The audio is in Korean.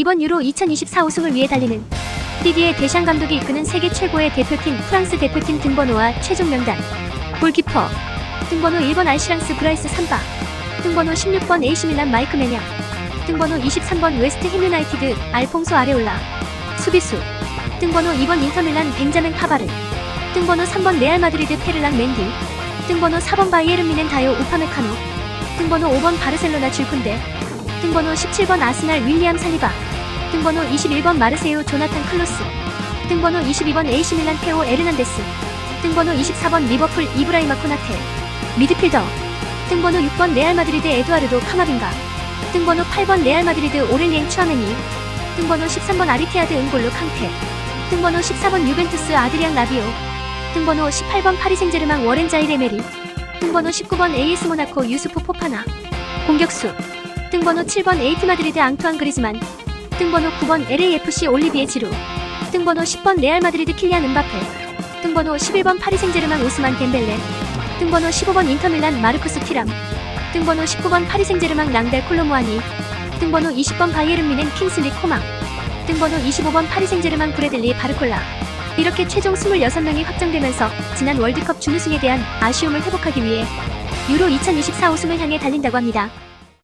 이번 유로 2024 우승을 위해 달리는 디디에 데샹 감독이 이끄는 세계 최고의 대표팀 프랑스 대표팀 등번호와 최종 명단. 골키퍼 등번호 1번 알시랑스 브라이스 삼바 등번호 16번 에이시밀란 마이크 메냐 등번호 23번 웨스트햄 유나이티드 알퐁소 아레올라. 수비수 등번호 2번 인터밀란 벤자멘 파바르 등번호 3번 레알 마드리드 페르랑 맨디 등번호 4번 바이에른 미넨 다요 우파메카노 등번호 5번 바르셀로나 줄쿤데 등번호 17번 아스날 윌리엄 살리바 등번호 21번 마르세유 조나탄 클로스. 등번호 22번 AC 밀란 테오 에르난데스. 등번호 24번 리버풀 이브라이마 코나테. 미드필더. 등번호 6번 레알 마드리드 에두아르도 카마빈가. 등번호 8번 레알 마드리드 오렐리엥 추아메니. 등번호 13번 아리티아드 은골로 캉테. 등번호 14번 유벤투스 아드리앙 라비오. 등번호 18번 파리 생제르맹 워렌 자이레 메리. 등번호 19번 AS 모나코 유수프 포파나. 공격수. 등번호 7번 에이티 마드리드 앙투안 그리즈만 등번호 9번 LAFC 올리비에 지루. 등번호 10번 레알 마드리드 킬리안 은바페. 등번호 11번 파리 생제르맹 오스만 덴벨레. 등번호 15번 인터밀란 마르쿠스 티람. 등번호 19번 파리 생제르맹 랑델 콜로무아니. 등번호 20번 바이에른 미넨 킹슬리 코망. 등번호 25번 파리 생제르맹 브레들리 바르콜라. 이렇게 최종 26명이 확정되면서 지난 월드컵 준우승에 대한 아쉬움을 회복하기 위해 유로 2024 우승을 향해 달린다고 합니다.